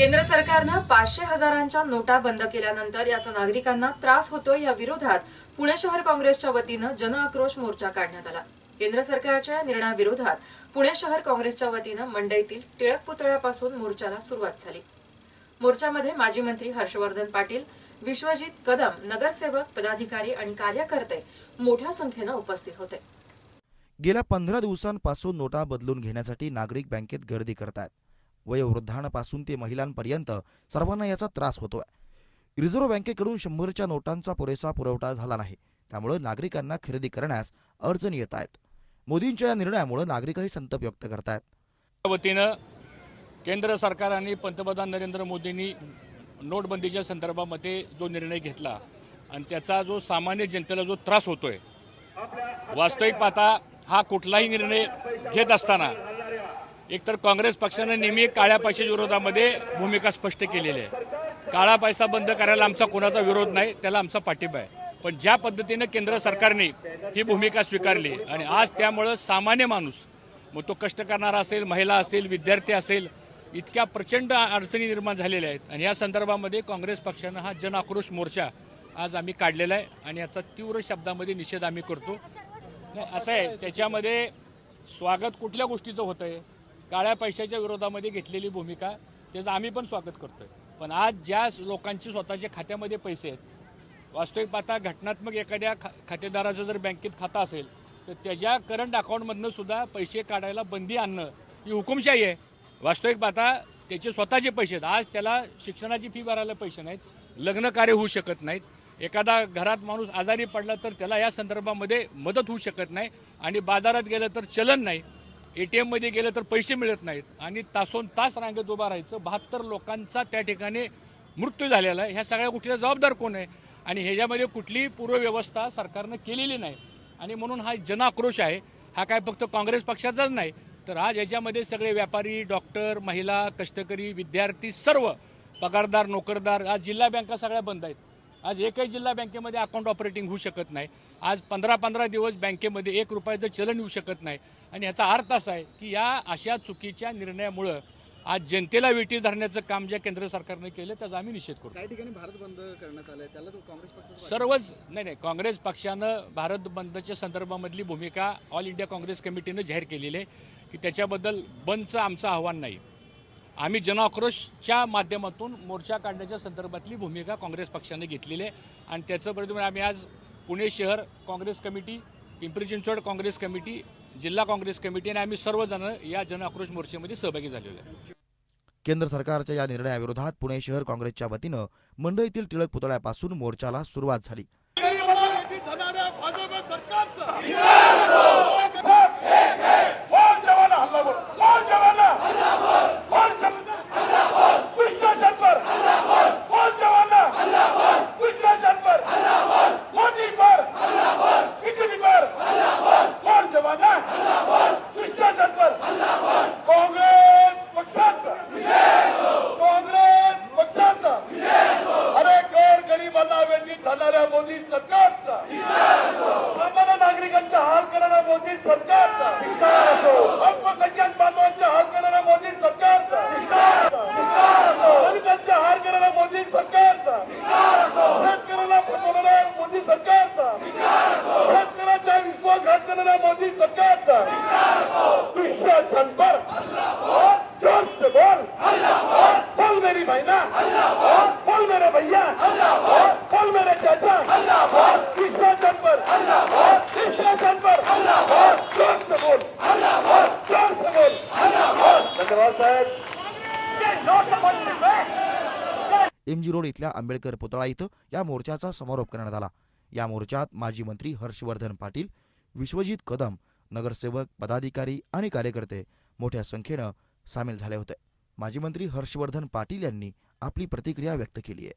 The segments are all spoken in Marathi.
केंद्र सरकारनं पाचशे हजारांच्या नोटा बंद केल्यानंतर याचा नागरिकांना त्रास होतोय या विरोधात पुणे शहर काँग्रेसच्या वतीनं जनआक्रोश मोर्चा काढण्यात आला. केंद्र सरकारच्या या निर्णयाविरोधात पुणे शहर काँग्रेसच्या वतीनं मंडईतील टिळक पुतळ्यापासून मोर्चाला सुरुवात झाली. मोर्चामध्ये माजी मंत्री हर्षवर्धन पाटील विश्वजित कदम नगरसेवक पदाधिकारी आणि कार्यकर्ते मोठ्या संख्येनं उपस्थित होते. गेल्या पंधरा दिवसांपासून नोटा बदलून घेण्यासाठी नागरिक बँकेत गर्दी करतात वयोवृद्धांपासून ते महिलांपर्यंत सर्वांना याचा त्रास होतोय. रिझर्व्ह बँकेकडून शंभरच्या नोटांचा पुरेसा पुरवठा झाला नाही. त्यामुळे नागरिकांना खरेदी करण्यास अडचणी येत आहेत. मोदींच्या या निर्णयामुळे नागरिकही संताप व्यक्त करतायत. त्या वतीनं केंद्र सरकार आणि पंतप्रधान नरेंद्र मोदींनी नोटबंदीच्या संदर्भामध्ये जो निर्णय घेतला आणि त्याचा जो सामान्य जनतेला जो त्रास होतोय वास्तविक पाहता हा कुठलाही निर्णय घेत असताना एकतर काँग्रेस पक्षानं नेहमी काळ्या पैशाच्या विरोधामध्ये भूमिका स्पष्ट केलेली आहे. काळा पैसा बंद करायला आमचा कोणाचा विरोध नाही त्याला आमचा पाठिंबा आहे. पण ज्या पद्धतीनं केंद्र सरकारने ही भूमिका स्वीकारली आणि आज त्यामुळं सामान्य माणूस मग तो कष्ट करणारा असेल महिला असेल विद्यार्थी असेल इतक्या प्रचंड अडचणी निर्माण झालेल्या आहेत. आणि या संदर्भामध्ये काँग्रेस पक्षानं हा जन आक्रोश मोर्चा आज आम्ही काढलेला आहे आणि याचा तीव्र शब्दामध्ये निषेध आम्ही करतो. नाही असं आहे त्याच्यामध्ये स्वागत कुठल्या गोष्टीचं होतं आहे काळ्या पैशाच्या विरोधामध्ये घेतलेली भूमिका त्याचं आम्ही पण स्वागत करतोय. पण आज ज्या लोकांची स्वतःच्या खात्यामध्ये पैसे आहेत वास्तविक पाहता घटनात्मक एखाद्या खा खातेदाराचं जर बँकेत खातं असेल तर त्याच्या करंट अकाउंटमधनं सुद्धा पैसे काढायला बंदी आणणं ही हुकुमशाही आहे. वास्तविक पाहता त्याचे स्वतःचे पैसे आहेत. आज त्याला शिक्षणाची फी भरायला पैसे नाहीत लग्न कार्य होऊ शकत नाहीत. एखादा घरात माणूस आजारी पडला तर त्याला या संदर्भामध्ये मदत होऊ शकत नाही आणि बाजारात गेलं तर चलन नाही. ए टी एममध्ये गेलं तर पैसे मिळत नाहीत. आणि तासोन तास रांगेत उभा राहायचं. बहात्तर लोकांचा त्या ठिकाणी मृत्यू झालेला आहे. ह्या सगळ्या गोष्टीला जबाबदार कोण आहे? आणि ह्याच्यामध्ये कुठलीही पूर्वव्यवस्था सरकारनं केलेली नाही. आणि म्हणून हा जनाक्रोश आहे. हा काय फक्त काँग्रेस पक्षाचाच नाही तर आज याच्यामध्ये सगळे व्यापारी डॉक्टर महिला कष्टकरी विद्यार्थी सर्व पगारदार नोकरदार आज जिल्हा बँका सगळ्या बंद आहेत. आज एकही जिल्हा बँकेमध्ये अकाउंट ऑपरेटिंग होऊ शकत नाही. आज पंधरा पंधरा दिवस बँकेमध्ये एक रुपयाचं चलन येऊ शकत नाही. आणि ह्याचा अर्थ असा आहे की या अशा चुकीच्या निर्णयामुळं आज जनतेला वेठी धरण्याचं काम ज्या केंद्र सरकारनं केलं त्याचा आम्ही निषेध करतो. काही ठिकाणी भारत बंद करण्यात आलाय त्याला तो काँग्रेस सर्वच नाही नाही काँग्रेस पक्षानं भारत बंदच्या संदर्भामधली भूमिका ऑल इंडिया काँग्रेस कमिटीनं जाहीर केलेली आहे की त्याच्याबद्दल बंदचं आमचं आव्हान नाही. आम्ही जनआक्रोशच्या माध्यमातून मोर्चा काढण्याच्या संदर्भातली भूमिका काँग्रेस पक्षाने घेतलेली आहे आणि त्याचं परिणाम आम्ही आज पुणे शहर Congress committee Pimpri Chinchwad Congress committee जिल्हा काँग्रेस कमिटी आणि आम्ही सर्वजण या जनआक्रोश मोर्चेमध्ये सहभागी झालेलो आहे केंद्र सरकारच्या या निर्णयाविरोधात पुणे शहर काँग्रेसच्या वतीनं मंडईतील टिळक पुतळ्यापासून मोर्चाला सुरुवात झाली काँग्रेस पक्षाचा काँग्रेस पक्षाचा अरे गोर गरिबांना वेठीत धरणाऱ्या मोदी सरकारचा सामान्य नागरिकांचा हाल करणारा मोदी सरकारचा. अल्पसंख्याक बांधवांचे हाल करणारा मोदी सरकारचा. दलितांचे हाल करणारा मोदी सरकारचा. शेतकऱ्याला फसवणाऱ्या मोदी सरकारचा. शेतकऱ्याचा विश्वासघात करणारा मोदी सरकारचा. दुष्शासन पर. जोर बोल. बोल. मेरी बहना बोल मेरे भैया. बोल मेरे चाचा दुष्शासन पर दुष्शासन पर जोर से बोल जोर से बोल धन्यवाद एमजी रोड इथल्या आंबेडकर पुतळा इथं या मोर्चाचा समारोप करण्यात आला. या मोर्चात माजी मंत्री हर्षवर्धन पाटील विश्वजित कदम नगरसेवक पदाधिकारी आणि कार्यकर्ते मोठ्या संख्येनं सामील झाले होते. माजी मंत्री हर्षवर्धन पाटील यांनी आपली प्रतिक्रिया व्यक्त केली आहे.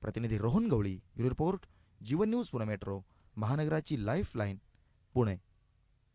प्रतिनिधी Rohan Gawali report Jeevan news Pune metro महानगराची life line Pune.